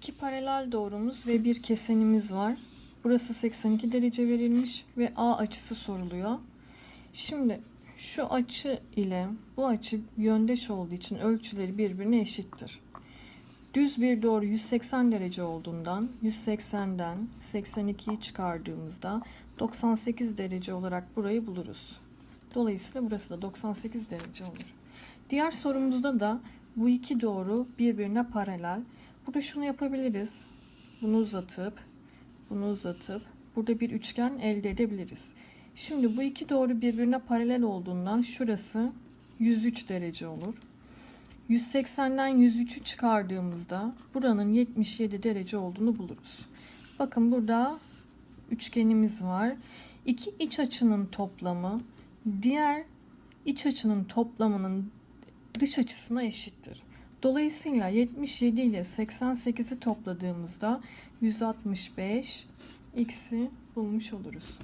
İki paralel doğrumuz ve bir kesenimiz var. Burası 82 derece verilmiş ve A açısı soruluyor. Şimdi şu açı ile bu açı yöndeş olduğu için ölçüleri birbirine eşittir. Düz bir doğru 180 derece olduğundan 180'den 82'yi çıkardığımızda 98 derece olarak burayı buluruz. Dolayısıyla burası da 98 derece olur. Diğer sorumuzda da bu iki doğru birbirine paralel. Burada şunu yapabiliriz. Bunu uzatıp, bunu uzatıp burada bir üçgen elde edebiliriz. Şimdi bu iki doğru birbirine paralel olduğundan şurası 103 derece olur. 180'den 103'ü çıkardığımızda buranın 77 derece olduğunu buluruz. Bakın burada üçgenimiz var. İki iç açının toplamı diğer iç açının toplamının dış açısına eşittir. Dolayısıyla 77 ile 88'i topladığımızda 165 x'i bulmuş oluruz.